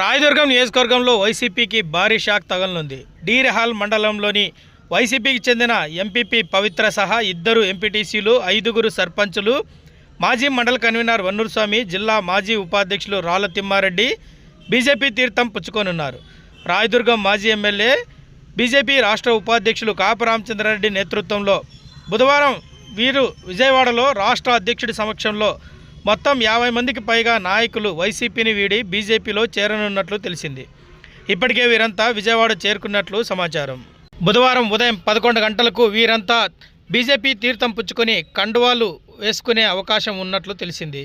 రాయదుర్గం నియోజకవర్గంలో వైసీపీకి భారీ షాక్ తగలనుంది. డీరెహాల్ మండలంలోని వైసీపీకి చెందిన ఎంపీపీ పవిత్ర సహా ఇద్దరు ఎంపీటీసీలు ఐదుగురు సర్పంచులు మాజీ మండల కన్వీనర్ వన్నూరు స్వామి జిల్లా మాజీ ఉపాధ్యక్షులు రాళ్ళ తిమ్మారెడ్డి బీజేపీ తీర్థం పుచ్చుకోనున్నారు. రాయదుర్గం మాజీ ఎమ్మెల్యే బీజేపీ రాష్ట్ర ఉపాధ్యక్షులు కాపు రామచంద్రారెడ్డి నేతృత్వంలో బుధవారం వీరు విజయవాడలో రాష్ట్ర అధ్యక్షుడి సమక్షంలో మొత్తం యాభై మందికి పైగా నాయకులు వైసీపీని వీడి బీజేపీలో చేరనున్నట్లు తెలిసింది. ఇప్పటికే వీరంతా విజయవాడ చేరుకున్నట్లు సమాచారం. బుధవారం ఉదయం పదకొండు గంటలకు వీరంతా బీజేపీ తీర్థం పుచ్చుకొని కండువాలు వేసుకునే అవకాశం ఉన్నట్లు తెలిసింది.